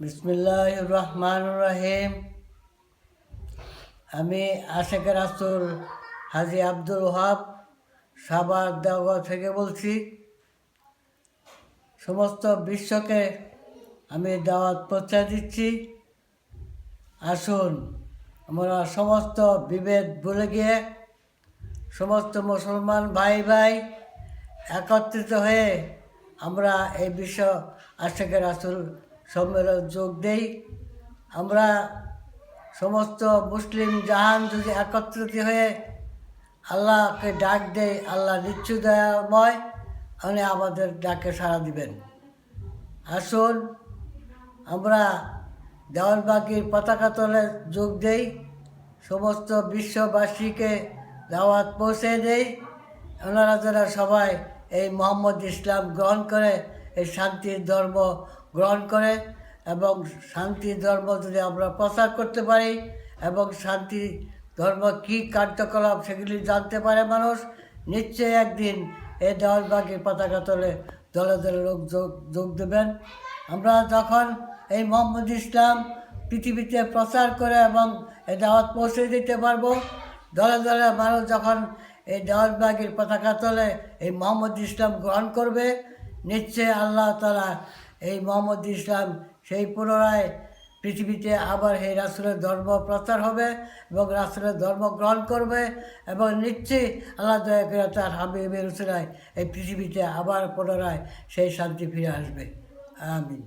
বিসমিল্লাহ রহমান রহিম। আমি আশেখ রাসুল হাজি আব্দুল ওহাব সাবার দেওয়া থেকে বলছি, সমস্ত বিশ্বকে আমি দাওয়াত পৌঁছে দিচ্ছি। আসুন, আমরা সমস্ত বিভেদ ভুলে গিয়ে সমস্ত মুসলমান ভাই ভাই একত্রিত হয়ে আমরা এই বিশ্ব আশেখের আসল সম্মেলন যোগ দেই। আমরা সমস্ত মুসলিম জাহান যদি একত্রিত হয়ে আল্লাহকে ডাক দেই, আল্লাহ নিশ্চয়ময় উনি আমাদের ডাকে সাড়া দিবেন। আসুন, আমরা দেওয়ালবাগির পতাকা তলে যোগ দেই। সমস্ত বিশ্ববাসীকে দাওয়াত পৌঁছে দেই। ওনারা যারা সবাই এই মোহাম্মদ ইসলাম গ্রহণ করে এই শান্তির ধর্ম গ্রহণ করে এবং শান্তি ধর্ম যদি আমরা প্রচার করতে পারি এবং শান্তি ধর্ম কী কার্যকলাপ সেগুলি জানতে পারে মানুষ, নিশ্চয়ই একদিন এই দেওয়ালবাগের পতাকা তলে দলে দলে লোক যোগ যোগ দেবেন। আমরা যখন এই মোহাম্মদ ইসলাম পৃথিবীতে প্রচার করে এবং এই দাওয়াত পৌঁছে দিতে পারব, দলে দলে মানুষ যখন এই দেওয়ালবাগের পতাকা তলে এই মোহাম্মদ ইসলাম গ্রহণ করবে নিশ্চয় আল্লাহ তালা এই মোহাম্মদ ইসলাম সেই পুনরায় পৃথিবীতে আবার সেই রাসুলের ধর্ম প্রচার হবে এবং রাসুলের ধর্ম গ্রহণ করবে এবং নিশ্চয়ই আল্লাহ দয়া করে তার হাবিবের উসরায় এই পৃথিবীতে আবার পুনরায় সেই শান্তি ফিরে আসবে। আমিন।